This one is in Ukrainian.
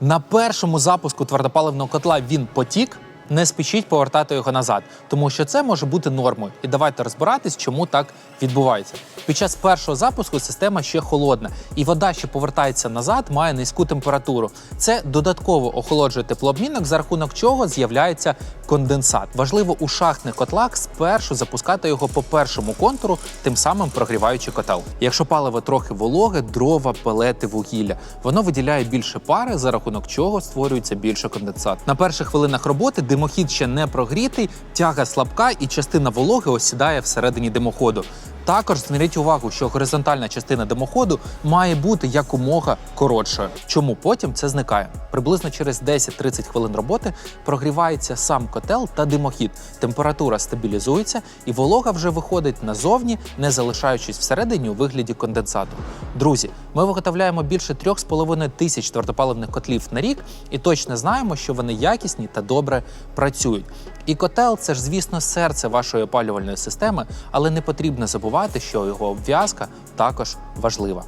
На першому запуску твердопаливного котла він потік. Не спішіть повертати його назад, тому що це може бути нормою. І давайте розбиратись, чому так відбувається. Під час першого запуску система ще холодна, і вода, що повертається назад, має низьку температуру. Це додатково охолоджує теплообмінок, за рахунок чого з'являється конденсат. Важливо у шахтних котлах спершу запускати його по першому контуру, тим самим прогріваючи котел. Якщо паливо трохи вологе, дрова, пелети, вугілля, воно виділяє більше пари, за рахунок чого створюється більше конденсат. На перших хвилинах роботи димохід ще не прогрітий, тяга слабка і частина вологи осідає всередині димоходу. Також зверніть увагу, що горизонтальна частина димоходу має бути якомога коротшою. Чому потім це зникає? Приблизно через 10-30 хвилин роботи прогрівається сам котел та димохід. Температура стабілізується, і волога вже виходить назовні, не залишаючись всередині у вигляді конденсату. Друзі, ми виготовляємо більше 3,5 тисяч твердопаливних котлів на рік і точно знаємо, що вони якісні та добре працюють. І котел це ж, звісно, серце вашої опалювальної системи, але не потрібно забувати, що його обв'язка також важлива.